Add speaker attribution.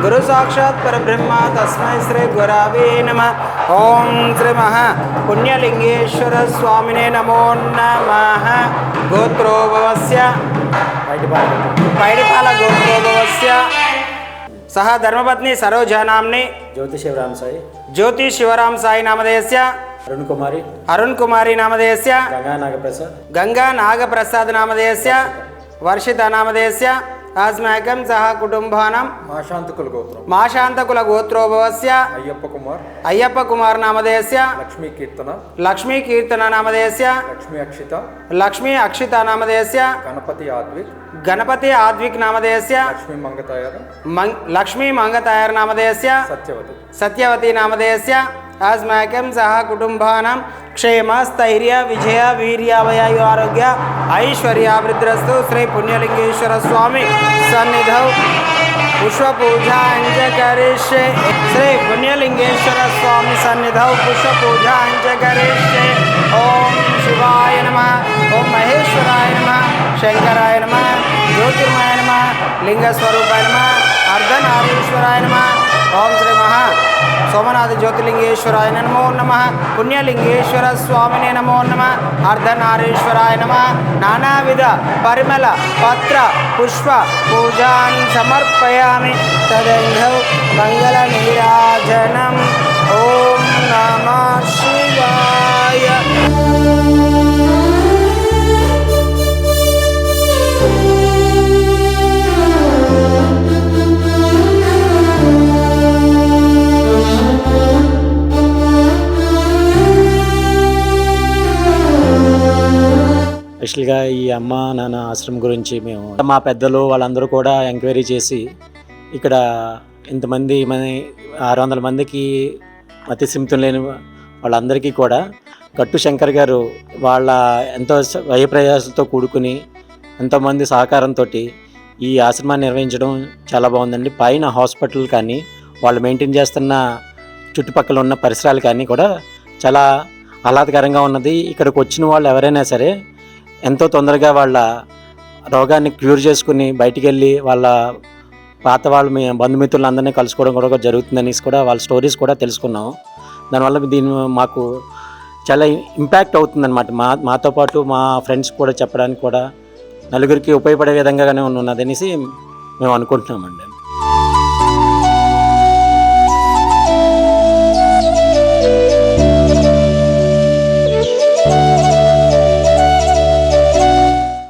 Speaker 1: గురు సాక్షాత్ పరబ్రహ్మ తస్మై శ్రీ గురవే నమ. ఓం శ్రీ మహా పుణ్యలింగేశ్వర స్వామినే నమో నమ. గోత్రోభవస్య. పైడిపాల గోత్రోభవస్య. సహ ధర్మపత్ని సరోజానాంని.
Speaker 2: జ్యోతి శివరామ్ సాయి.
Speaker 1: జ్యోతి శివరాం సాయి నామధేయస్య.
Speaker 2: అరుణ్ కుమారి.
Speaker 1: అరుణ్ కుమారి నామధేయస్య.
Speaker 2: గంగా నాగప్రసాద్.
Speaker 1: గంగా నాగప్రసాద్ నామధేయస్య. వర్షిత నామధేయస్య. ఆస్మాకం సహ కుటుంబానం
Speaker 3: మాశాంతకుల గోత్రం
Speaker 1: మాశాంతకుల గోత్రోభవస్య
Speaker 3: అయ్యప్ప కుమార్
Speaker 1: అయ్యప్ప కుమార్ నామధేయస్య
Speaker 3: లక్ష్మీ కీర్తన.
Speaker 1: లక్ష్మీ కీర్తన నామధేయస్య
Speaker 3: లక్ష్మీ అక్షిత.
Speaker 1: లక్ష్మీ అక్షిత నామధేయస్య
Speaker 3: గణపతి ఆద్విక్.
Speaker 1: గణపతి ఆద్విక్ నామధేయస్య
Speaker 3: లక్ష్మీ మంగతాయర.
Speaker 1: మంగ్ లక్ష్మీ మంగతాయర్ నామధేయస్య
Speaker 3: సత్యవతి.
Speaker 1: సత్యవతి నామధేయస్య ఆస్మాకం సహ కుటుంబానం క్షేమ స్థైర్య విజయ వీర్యావయాయు ఆరోగ్య ఐశ్వర్యాభివృద్ధిరస్తు శ్రీ పుణ్యలింగేశ్వర స్వామి సన్నిధౌ పుష్పపూజాంచ కరిష్యే శ్రీ పుణ్యలింగేశ్వర స్వామి సన్నిధౌ పుష్పపూజాంచ కరిష్యే ఓం శివాయ నమ ఓం మహేశ్వరాయ నమ శంకరాయ నమ జ్యోతిర్మయ నమ లింగస్వరూపాయ నమ అర్ధనారీశ్వరాయ నమ ఓం శ్రీ మహా సోమనాథ జ్యోతిలింగేశ్వరాయ నమో నమ పుణ్యలింగేశ్వర స్వామినే నమో నమ అర్ధనారీశ్వరాయ నమ నానావిధ పరిమళ పత్ర పుష్ప పూజాన్ని సమర్పయామి. తదంగ మంగళ నీరాజనం.
Speaker 2: యాక్చువల్గా ఈ అమ్మ నాన్న ఆశ్రమం గురించి మేము మా పెద్దలు వాళ్ళందరూ కూడా ఎంక్వైరీ చేసి ఇక్కడ ఇంతమంది మన ఆరు వందల మందికి అతి సిమితం లేని వాళ్ళందరికీ కూడా గట్టు శంకర్ గారు వాళ్ళ ఎంతో స- వ్యయప్రయాసంతో కూడుకుని ఎంతోమంది సహకారంతో ఈ ఆశ్రమాన్ని నిర్వహించడం చాలా బాగుందండి. పైన హాస్పిటల్ కానీ వాళ్ళు మెయింటైన్ చేస్తున్న చుట్టుపక్కల ఉన్న పరిసరాలు కానీ కూడా చాలా ఆహ్లాదకరంగా ఉన్నది. ఇక్కడికి వచ్చిన వాళ్ళు ఎవరైనా సరే ఎంతో తొందరగా వాళ్ళ రోగాన్ని క్యూర్ చేసుకుని బయటికి వెళ్ళి వాళ్ళ పాత వాళ్ళ మీ బంధుమిత్రులందరినీ కలుసుకోవడం కూడా జరుగుతుందని కూడా వాళ్ళ స్టోరీస్ కూడా తెలుసుకున్నాం. దానివల్ల దీని మాకు చాలా ఇంపాక్ట్ అవుతుందన్నమాట. మా మాతో పాటు మా ఫ్రెండ్స్ కూడా చెప్పడానికి కూడా నలుగురికి ఉపయోగపడే విధంగానే ఉన్నదనేసి మేము అనుకుంటున్నామండి.